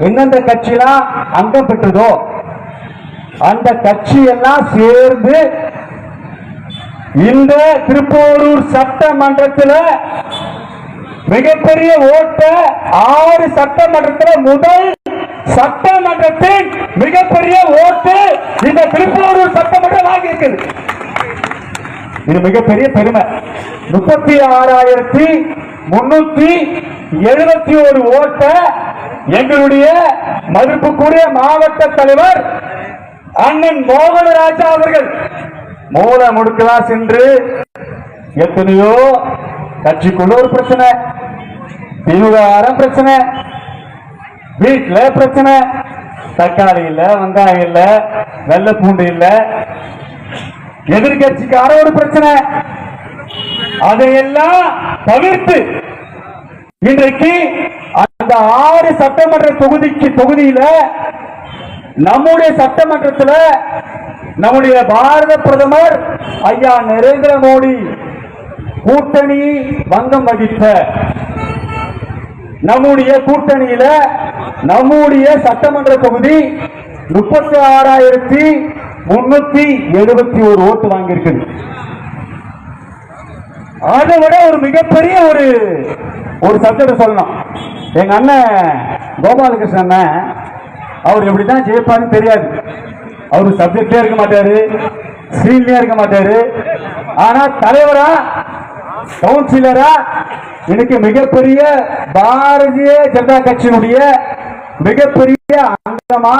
எந்தெந்த கட்சியெல்லாம் அங்கம் பெற்றதோ அந்த கட்சி எல்லாம் சேர்ந்து இந்த திருப்போரூர் சட்டமன்றத்தில் மிகப்பெரிய ஓட்ட ஆறு சட்டமன்றத்தில் முதல் சட்டமன்றத்தின் மிகப்பெரிய ஓட்டு இந்த திருப்போரூர் சட்டமன்றம் வாங்கி இருக்குது இது மிகப்பெரிய பெருமை. முப்பத்தி ஆறாயிரத்தி முன்னூத்தி எழுபத்தி ஒரு ஓட்ட எங்களுடைய மதிப்புக்குரிய மாவட்ட தலைவர் அண்ணன் மோகனராஜா அவர்கள். மூல முடுக்கலா சென்று எத்தனையோ கட்சிக்குள்ள ஒரு பிரச்சனை திமுககாரன் பிரச்சனை வீட்டுல பிரச்சனை தக்காளி இல்ல வெங்காயம் இல்ல வெள்ளை பூண்டு இல்ல எதிர்கட்சிக்கார ஒரு பிரச்சனை. அதையெல்லாம் தவிர்த்து இன்றைக்கு அந்த ஆறு சட்டமன்ற தொகுதிக்கு தொகுதியில நம்முடைய சட்டமன்றத்துல நம்முடைய பாரத பிரதமர் ஐயா நரேந்திர மோடி கூட்டணி வங்கம் வகித்த நம்முடைய கூட்டணியில நம்முடைய சட்டமன்ற தொகுதி முப்பத்தி ஆறாயிரத்தி முன்னூத்தி எழுபத்தி ஒரு ஓட்டு வாங்கியிருக்குது. அதை விட ஒரு மிகப்பெரிய ஒரு ஒரு சப்ஜெக்ட் சொல்லலாம் எங்க அண்ணன் கோபாலகிருஷ்ணன் அண்ணன் அவர் எப்படிதான் ஜெயிப்பான்னு தெரியாது. அவர் சப்ஜெக்டே இருக்க மாட்டாரு சீன்லயே இருக்க மாட்டாரு. ஆனா தலைவரா கவுன்சிலரா இன்னைக்கு மிகப்பெரிய பாரதிய ஜனதா கட்சியினுடைய மிகப்பெரிய அங்கமா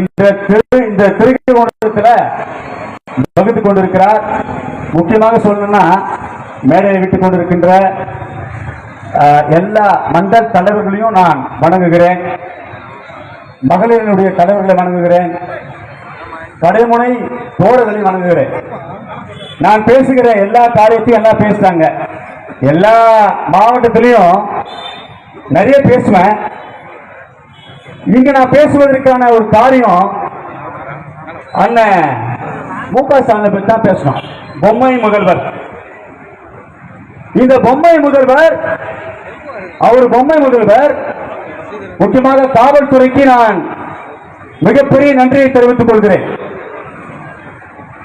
இந்த திரு இந்த திருக்கோணத்துல வகுத்து கொண்டிருக்கிறார். முக்கியமாக சொல்லணும்னா மேடையை விட்டுக் கொண்டிருக்கின்ற எல்லா மண்டல் தலைவர்களையும் நான் வணங்குகிறேன். மகளிரினுடைய தலைவர்களை வணங்குகிறேன். கடைமுனை தோழர்களை வணங்குகிறேன். நான் பேசுகிற எல்லா காரியத்தையும் எல்லாம் பேசுறாங்க. எல்லா மாவட்டத்திலையும் நிறைய பேசுவேன். இங்க நான் பேசுவதற்கான ஒரு காரியம் அண்ணன் மு க ஸ்டாலினை பற்றி தான் பேசணும். பொம்மை முதல்வர். இந்த பொம்மை முதல்வர் அவர் பொம்மை முதல்வர் முக்கியமாக காவல்துறைக்கு நான் மிகப்பெரிய நன்றியை தெரிவித்துக் கொள்கிறேன்.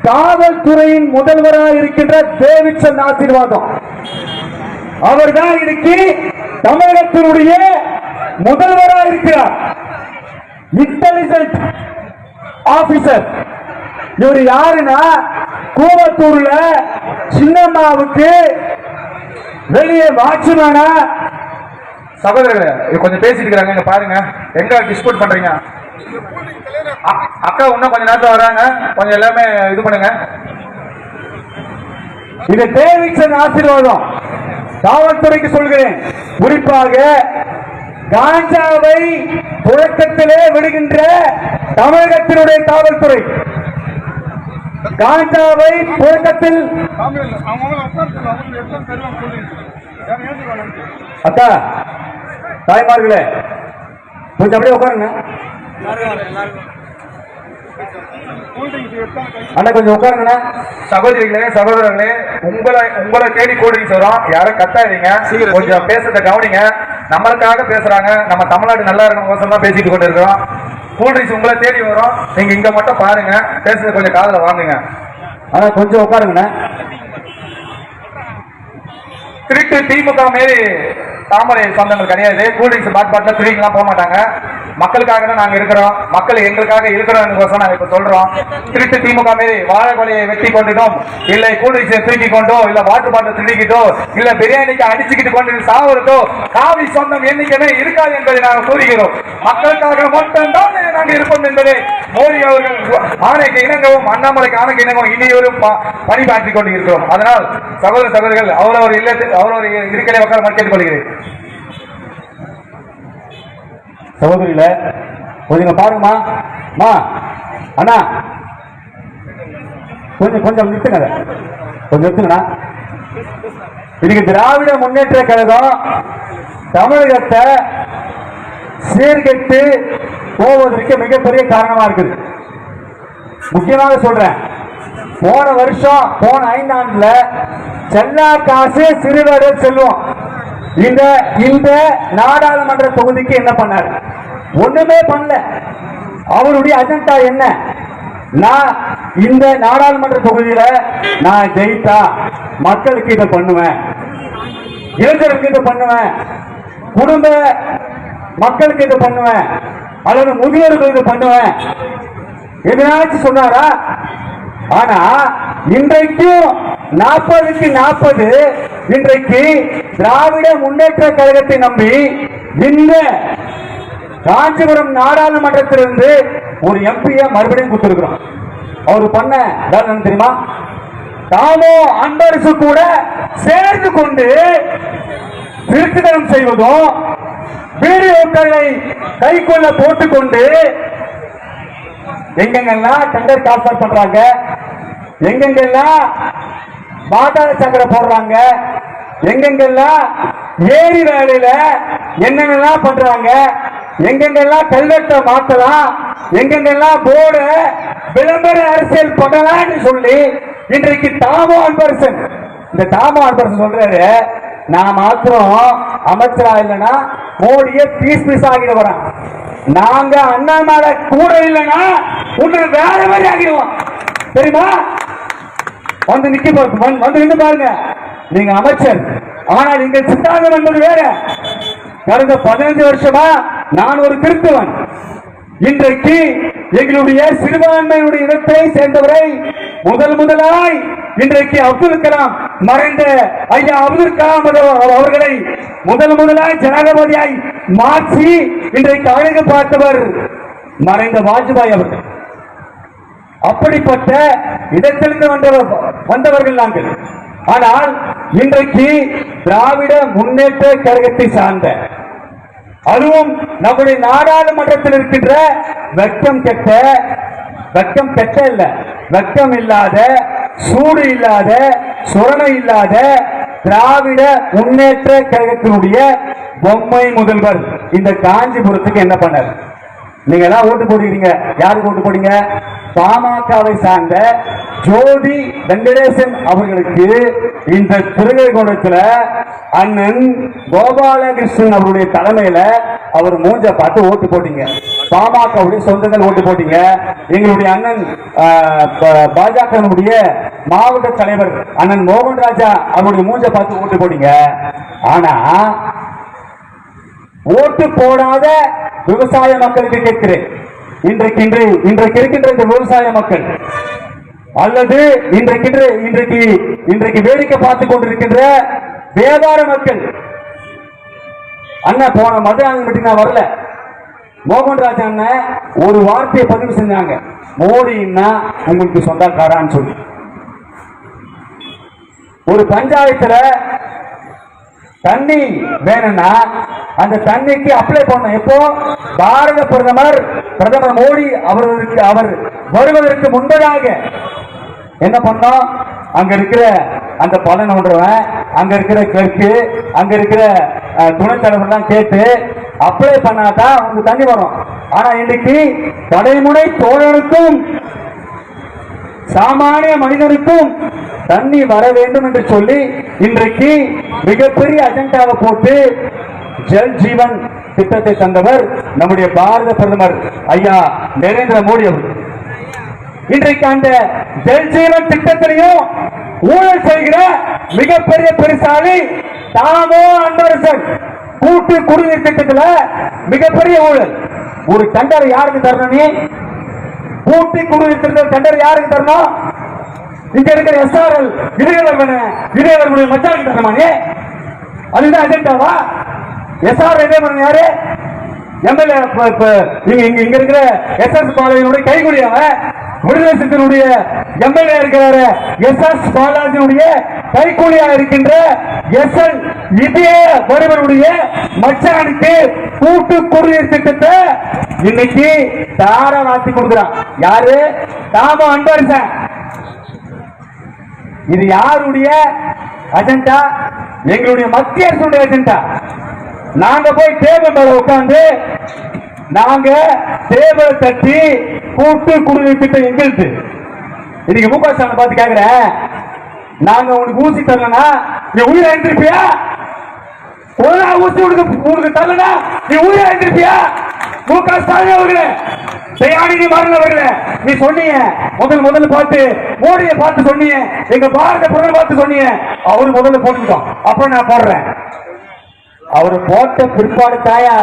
காவல்துறையின் முதல்வராக இருக்கின்ற தேவிச்சன் ஆசீர்வாதம். அவர்தான் இன்னைக்கு தமிழகத்தினுடைய முதல்வராக இருக்கிறார். இன்டெலிஜென்ட் ஆபிசர் இவர் யாருன்னா கூவத்தூர்ல சின்னம்மாவுக்கு வெளியே வாட்ச்மேனா? சகோதரர்களே கொஞ்சம் பேசிட்டு இருக்காங்க இங்க பாருங்க. எங்க டிஸ்பியூட் பண்றீங்க? அக்கா இன்னும் கொஞ்ச நேரத்துல வராங்க. கொஞ்சம் எல்லாமே இது பண்ணுங்க. இது தேவிச்சன் ஆசீர்வாதம். காவல்துறைக்கு சொல்கிறேன். குறிப்பாக காஞ்சாவை புழக்கத்திலே விடுகின்ற தமிழகத்தினுடைய காவல்துறை. காஞ்சாவை புழக்கத்தில் அக்கா தாய்மார்களே கொஞ்சம் அப்படியே உட்காருங்க. அண்ணா கொஞ்சம் உட்காருங்கண்ணா. சகோதரிகளே சகோதரர்களே உங்களை உங்களை தேடி கூடுங்க வரும் யாரும் கத்தாதீங்க. கொஞ்சம் பேசுறத கவனிங்க. நம்மளுக்காக பேசுறாங்க. நம்ம தமிழ்நாடு நல்லா இருக்கணும் தான் பேசிட்டு கொண்டு இருக்கிறோம் கூல்ட்ரிங்க்ஸ் உங்களை தேடி வரும். நீங்க இங்க மட்டும் பாருங்க. பேசுறது கொஞ்சம் காதல வாங்குங்க. ஆனா கொஞ்சம் உட்காருங்கண்ணா. திருட்டு திமுக மாரி தாமரை சொந்தங்கள் கிடையாது. கூல்ட்ரிங்க்ஸ் பாட் பாட்டில் திருடிங்கலாம் போக மாட்டாங்க. மக்களுக்காக தான் நாங்க இருக்கிறோம். மக்கள் எங்களுக்காக இருக்கிறோம் நாங்க இப்ப சொல்றோம். திருட்டு திமுக மீது வாழை கொலையை வெட்டி கொண்டுட்டோம். இல்லை கூல்ட்ரிங்க்ஸை திருக்கி கொண்டோ இல்ல வாட்டர் பாட்டில் திருடிக்கிட்டோ இல்ல பிரியாணிக்கு அடிச்சுக்கிட்டு கொண்டு சாவுறதோ காவி சொந்தம் என்னைக்குமே இருக்காது என்பதை நாங்கள் கூறுகிறோம். மக்களுக்காக மட்டும்தான் நாங்க இருப்போம் என்பதை மோடி அவர்கள் ஆணைக்கு இணங்கவும் அண்ணாமலைக்கு ஆணைக்கு இணங்கவும் இனியொரும் ப- பணிபாற்றிக் கொண்டு இருக்கிறோம் அதனால் சகோதர சகோதரர்கள் அவரவர் இல்லத்தில் அவரவர் இருக்கிற மக்கள் கேட்டுக் கொள்கிறேன் சகோதரியில கொஞ்சம் பாருங்கம்மா. மா அண்ணா. கொஞ்சம் கொஞ்சம் நிறுத்துங்க கொஞ்சம் நிறுத்துங்கண்ணா. இன்னைக்கு திராவிட முன்னேற்ற கழகம் தமிழகத்தை சீர்கெட்டு போவதற்கு மிகப்பெரிய காரணமா இருக்குது. முக்கியமாக சொல்றேன். போன வருஷம் போன ஐந்தாண்டுல செல்லா காசு சிறுவர்கள் செல்வம். இந்த இந்த நாடாளுமன்ற தொகுதிக்கு என்ன பண்ணார்? ஒண்ணுமே பண்ணல. அவருடைய அஜெண்டா என்ன? நான் இந்த நாடாளுமன்ற தொகுதியில நான் ஜெயித்தா மக்களுக்கு இதை பண்ணுவேன். இளைஞருக்கு இதை பண்ணுவேன். குடும்ப மக்களுக்கு இதை பண்ணுவேன். அல்லது முதியோருக்கு இதை பண்ணுவேன். எதனாச்சும் சொன்னாரா? ஆனா இன்றைக்கும் நாற்பதுக்கு நாற்பது இன்றைக்கு திராவிட முன்னேற்ற கழகத்தை நம்பி இந்த காஞ்சிபுரம் நாடாளுமன்றத்திலிருந்து ஒரு எம்பிய மறுபடியும் கொடுத்திருக்கிறோம். அவர் பண்ண வேலை தெரியுமா? தாமோ அன்பரசு கூட சேர்ந்து கொண்டு திருட்டுதனம் செய்வதும் வீடியோக்களை கைக்குள்ள போட்டுக்கொண்டு எங்கெங்கெல்லாம் டெண்டர் கால்ஃபர் பண்றாங்க? எங்கெங்கெல்லாம் பாதாள சக்கரை போடுறாங்க எங்கெங்கெல்லாம் ஏரி வேலையில என்னென்னலாம் பண்றாங்க எங்கெங்கெல்லாம் கல்வெட்டை மாத்தலாம் எங்கெங்கெல்லாம் போர்டு விளம்பர அரசியல் பண்ணலாம்னு சொல்லி இன்றைக்கு தாமோ அன்பரசன் இந்த தாமோ அன்பரசன் சொல்றாரு நான் மாத்திரம் அமைச்சரா இல்லைன்னா மோடிய பீஸ் பீஸ் ஆகிட வரான் நாங்க அண்ணாமலை கூட இல்லைன்னா உன்னை வேற மாதிரி ஆகிடுவோம். தெரியுமா? வந்து நிக்க வந்து- வந்து நின்று பாருங்க. நீங்க அமைச்சர். ஆனால் இங்க சித்தாந்தம் என்பது வேற. கடந்த பதினைஞ்சு வருஷமா நான் ஒரு கிறிஸ்தவன். இன்றைக்கு எங்களுடைய சிறுபான்மையுடைய இனத்தை சேர்ந்தவரை முதல் முதலாய் இன்றைக்கு அப்துல் கலாம் மறைந்த ஐயா அப்துல் கலாம் அவர்களை முதல் முதலாய் ஜனாதிபதியாய் மாற்றி இன்றைக்கு அழகு பார்த்தவர் மறைந்த வாஜ்பாய் அவர்கள். அப்படிப்பட்ட இடத்திலிருந்து வந்தவர் வந்தவர்கள் நாங்கள். ஆனால் இன்றைக்கு திராவிட முன்னேற்ற கழகத்தை சார்ந்த அதுவும் நம்முடைய நாடாளுமன்றத்தில் இருக்கின்ற வெக்கம் கெட்ட வெக்கம் கெட்ட இல்ல வெக்கம் இல்லாத சூடு இல்லாத சுரணம் இல்லாத திராவிட முன்னேற்ற கழகத்தினுடைய பொம்மை முதல்வர் இந்த காஞ்சிபுரத்துக்கு என்ன பண்ணார்? நீங்க எல்லாம் ஓட்டு போடுறீங்க யாருக்கு ஓட்டு போடுங்க பாமகவை சார்ந்த ஜோதி வெங்கடேசன் அவர்களுக்கு இந்த திருவைகுண்டத்துல அண்ணன் கோபாலகிருஷ்ணன் அவருடைய தலைமையில அவர் மூஞ்ச பார்த்து ஓட்டு போட்டீங்க. பாமகவுடைய சொந்தங்கள் ஓட்டு போட்டீங்க. எங்களுடைய அண்ணன் பாஜகனுடைய மாவட்ட தலைவர் அண்ணன் மோகன் ராஜா அவருடைய மூஞ்ச பார்த்து ஓட்டு போட்டீங்க. ஆனா ஓட்டு போடாத விவசாய மக்களுக்கு கேட்கிறேன். இன்றைக்கு இன்று இன்றைக்கு இருக்கின்ற இந்த விவசாய மக்கள் அல்லது இன்றைக்கு இன்றைக்கு இன்றைக்கு வேடிக்கை பார்த்து கொண்டிருக்கின்ற வியாபார மக்கள். அண்ணா போன மதுராங்க மீட்டிங் நான் வரல. மோகன்ராஜ் அண்ணன் ஒரு வார்த்தையை பதிவு செஞ்சாங்க. மோடின்னா உங்களுக்கு சொந்தக்காரான்னு சொல்லி. ஒரு பஞ்சாயத்துல தண்ணி வேணும்னா அந்த தண்ணிக்கு அப்ளை பண்ணும் எப்போ? பாரத பிரதமர் பிரதமர் மோடி அவர்களுக்கு அவர் வருவதற்கு முன்பதாக. என்ன பண்ணோம்? அங்க இருக்கிற அந்த பலன் ஒன்றவன் அங்க இருக்கிற கிளர்க்கு அங்க இருக்கிற அஹ், தலைவர்லாம் கேட்டு அப்ளை பண்ணாதான் உங்களுக்கு தண்ணி வரும். ஆனா இன்னைக்கு கடைமுனை தோழனுக்கும் சாமானிய மனிதனுக்கும் தண்ணி வர வேண்டும் என்று சொல்லி இன்றைக்கு மிகப்பெரிய அஜெண்டாவை போட்டு ஜல் ஜீவன் திட்டத்தை தந்தவர் நம்முடைய பாரத பிரதமர் ஐயா நரேந்திர மோடி அவர்கள். இன்றைக்கு அந்த ஜல் ஜீவன் திட்டத்திலையும் ஊழல் செய்கிற மிகப்பெரிய பெருசாலி தாமோ அன்பரசன் கூட்டு குடிநீர் திட்டத்துல மிகப்பெரிய ஊழல். ஒரு டண்டர் யாருக்கு தரணும் நீ கூட்டி குடிநீர் திட்டத்தில் டண்டர் யாருக்கு தரணும்? இங்க இருக்கிற எஸ்ஆர்எல் இளையவர் இளையவர்களுடைய மச்சான் தரணுமா அதுதான் அஜெண்டாவா எஸ்ஆர் இளையவன் யாரு? எம்எல்ஏ நீங்க இங்க இங்க இருக்கிற எஸ் எஸ் பாலாஜியுடைய கைகுடி அவன் விடுதலை சித்தனுடைய எம்எல்ஏ இருக்கிறாரு. எஸ் எஸ் பாலாஜியுடைய கைகூலியா இருக்கின்ற எஸ் எல் இதய ஒருவருடைய மச்சானுக்கு கூட்டு குடிநீர் திட்டத்தை இன்னைக்கு தார வாசி கொடுக்குறான். யாரு? தாம அன்பரசன். இது யாருடைய அஜெண்டா எங்களுடைய மத்திய அரசுடைய அஜெண்டா நாங்க போய் டேபிள் மேல உட்கார்ந்து நாங்க டேபிள் தட்டி கூட்டு குடிநீர் திட்டம் எங்களுக்கு இன்னைக்கு முக ஸ்டாலின் பார்த்து கேக்குறேன் நாங்க உனக்கு ஊசி தரலனா நீ உயிரை எழுந்திருப்பியா ஒரு ஊசி உனக்கு உனக்கு தரலனா நீ உயிரை எழுந்திருப்பியா முக ஸ்டாலின் அவர்களே தயாநிதி மாறன் அவர்களே நீ சொன்னீங்க முதல் முதல்ல பார்த்து மோடியை பார்த்து சொன்னீங்க எங்க பாரத பிரதமர் பார்த்து சொன்னீங்க அவரு முதல்ல போட்டுக்கிட்டோம். அப்புறம் நான் போடுறேன். அவரு போட்ட பிற்பாடு தாயா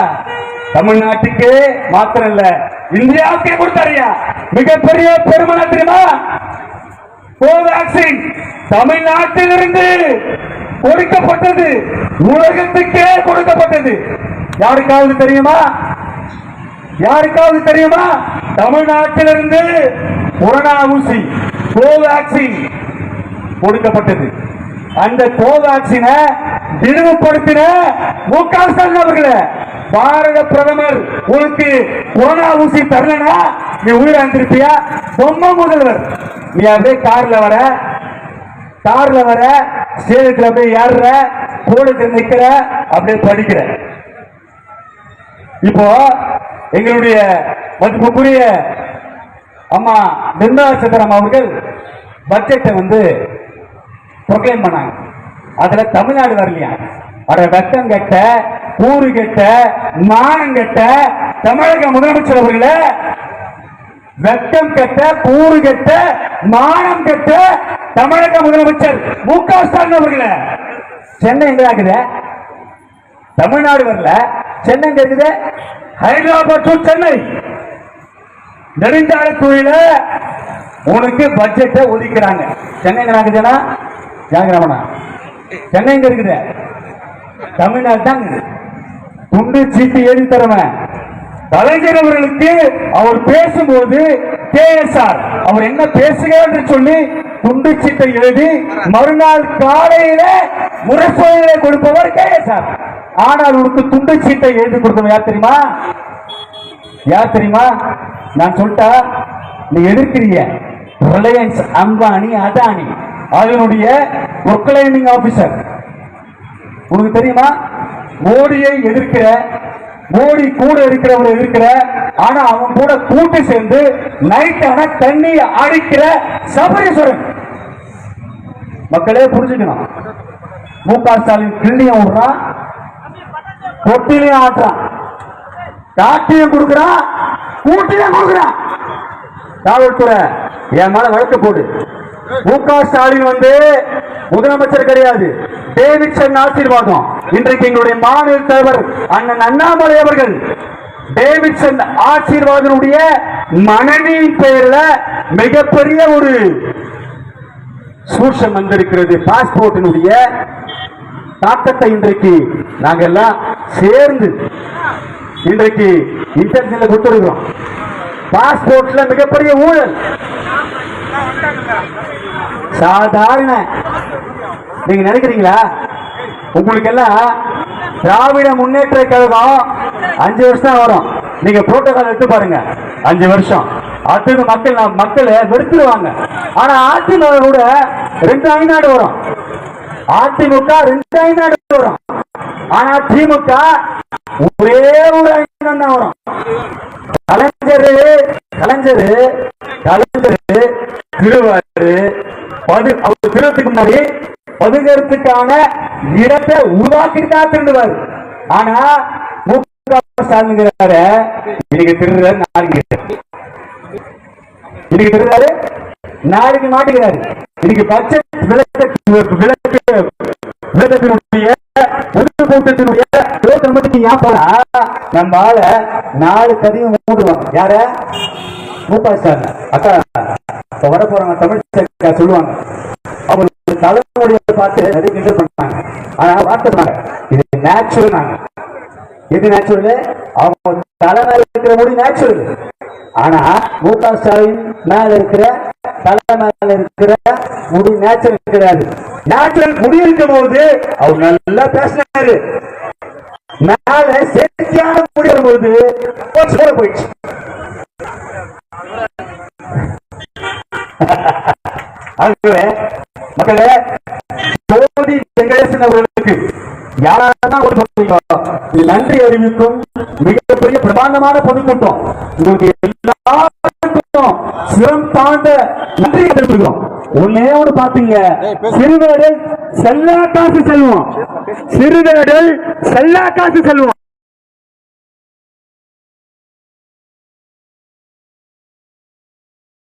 தமிழ்நாட்டுக்கு மாத்திரம் இல்ல இந்தியாவுக்கே கொடுத்தாருயா மிகப்பெரிய பெருமனா தெரியுமா? கோவேக்சின் தமிழ்நாட்டிலிருந்து கொடுக்கப்பட்டது உலகத்துக்கே கொடுக்கப்பட்டது. யாருக்காவது தெரியுமா? யாருக்காவது தெரியுமா? தமிழ்நாட்டிலிருந்து கொரோனா ஊசி கோவேக்சின் கொடுக்கப்பட்டது அந்த கோவேக்சினை விரிவுபடுத்தின மு க ஸ்டாலின் அவர்களே பாரத பிரதமர் உனக்கு கொரோனா ஊசி தரலனா? நீ உயிரிழந்திருப்பியா பொம்மை முதல்வர். நீ அப்படியே கார்ல வர கார்ல வர ஸ்டேஜ்ல அப்படியே ஏறுற கூடத்தில் நிக்கிற அப்படியே படிக்கிற. இப்போ எங்களுடைய மதிப்புக்குரிய அம்மா நிர்மலா சீதாராமன் அவர்கள் பட்ஜெட்டை வந்து ப்ரொக்ளைம் பண்ணாங்க. அதுல தமிழ்நாடு வரலையா? அட வெக்கம் கட்ட ஊரு கெட்ட மானம் கெட்ட தமிழக முதலமைச்சர் அவர்களே வெட்டம் கட்ட கூறு கெட்ட மானம் கெட்ட தமிழக முதலமைச்சர் மு க ஸ்டாலின் அவர்களே. சென்னை எங்க ஆகுது? தமிழ்நாடு வரல. சென்னை எங்க இருக்குது? ஹைதராபாத் டு சென்னை. நெடுஞ்சாலைத்துறையில உனக்கு பட்ஜெட்டை ஒதுக்கிறாங்க. சென்னை எங்க ஜாகிரமணா சென்னை எங்க இருக்குது? தமிழ்நாடு தான் துண்டு சீட்டு எழுதி தரவன். கலைஞர் அவர்களுக்கு அவர் பேசும்போது கேஎஸ்ஆர் அவர் என்ன பேசுகிறார் என்று சொல்லி துண்டு சீட்டை எழுதி மறுநாள் காலையில முரசோதனை கொடுப்பவர் கேஎஸ்ஆர். ஆனால் உனக்கு துண்டு சீட்டை எழுதி கொடுக்கணும். யார் தெரியுமா? யார் தெரியுமா? நான் சொல்லிட்டா நீ எதிர்க்கிறீங்க ரிலையன்ஸ் அம்பானி அதானி. அதனுடைய ப்ரொக்ளைமிங் ஆபீசர் உனக்கு தெரியுமா? மோடியை எதிர்க்கிற மோடி கூட இருக்கிறவர் இருக்கிற ஆனா அவன் கூட கூட்டு சேர்ந்து நைட் ஆனா தண்ணியை அடிக்கிற சபரீஸ்வரன். மக்களே புரிஞ்சுக்கணும். மு க ஸ்டாலின் கிள்ளியம் விடுறான். தொட்டிலையும் ஆட்டுறான் காட்டியும் கொடுக்குறான் கூட்டியும் கொடுக்குறான் காவல்துறை என் மேல வழக்கு போடு. மு க ஸ்டாலின் வந்து முதலமைச்சர் கிடையாது. டேவிட்சன் ஆசீர்வாதம். இன்றைக்கு எங்களுடைய மாநில தலைவர் அண்ணன் அண்ணாமலை அவர்கள் டேவிட்சன் ஆசீர்வாதனுடைய மனைவியின் பெயர்ல மிகப்பெரிய ஒரு சூஷம் வந்திருக்கிறது. பாஸ்போர்ட்டினுடைய தாக்கத்தை இன்றைக்கு நாங்க எல்லாம் சேர்ந்து இன்றைக்கு இன்டர்நெட்ல கொடுத்துருக்கிறோம். பாஸ்போர்ட்ல மிகப்பெரிய ஊழல். சாதாரண. நீங்க நினைக்கிறீங்களா? உங்களுக்கு எல்லாம் திராவிட முன்னேற்ற கழகம் அஞ்சு வருஷம் தான் வரும். நீங்க புரோட்டோகால் எடுத்து பாருங்க. அஞ்சு வருஷம். அடுத்தது மக்கள் மக்களை வெறுத்துருவாங்க. ஆனா ஆட்சியில் கூட ரெண்டு ஐநாடு வரும். அதிமுக ரெண்டு ஐநாடு வரும். ஆனா திமுக ஒரே ஒரு ஐநாடு தான் வரும். கலைஞரு கலைஞரு கலைஞரு திருவாரு பது அவர் திருவத்துக்கு முன்னாடி பதுகிறதுக்கான இடத்தை உருவாக்கிட்டு தான் திருடுவார் ஆனா மு க இன்னைக்கு திருடுறாரு நாளைக்கு இன்னைக்கு திருடுறாரு நாளைக்கு மாட்டுகிறாரு இன்னைக்கு பட்ஜெட் விளக்கு விளக்கத்தினுடைய பொது கூட்டத்தினுடைய ஏன் போனா நம்ம ஆள நாலு கதையும் மூடுவாங்க யார? மூப்பா சார் அக்கா இப்ப வர போறாங்க தமிழ் சொல்லுவாங்க. அவங்க தலைமுறையை பார்த்து நிறைய கிண்டல் பண்ணாங்க. ஆனா வார்த்தை சொன்னாங்க. இது நேச்சுரல் நாங்க. எது நேச்சுரல் அவங்க தலைமையில இருக்கிற முடி நேச்சுரல் ஆனா மு ஸ்டாலின் மேல இருக்கிற தலை மேல இருக்கிற முடி நேச்சுரல் கிடையாது நேச்சுரல் முடி இருக்கும் போது அவர் நல்லா பேசினாரு. மேல செயற்கையான முடி வரும்போது போச்சு போயிடுச்சு. ஆகவே மக்களே ஜோதி வெங்கடேசன் அவர்களுக்கு யாரெல்லாம் ஒரு சொல்றீங்களோ இது நன்றி அறிவிக்கும் மிகப்பெரிய பிரமாண்டமான பொதுக்கூட்டம். உங்களுக்கு எல்லாருக்கும் சிரம் தாண்ட நன்றி தெரிவிக்கிறோம் ஒன்னே ஒண்ணு பாத்தீங்க சிறுவேடல் செல்லா காசு செல்வம். சிறுவேடல் செல்லா காசு செல்வம்.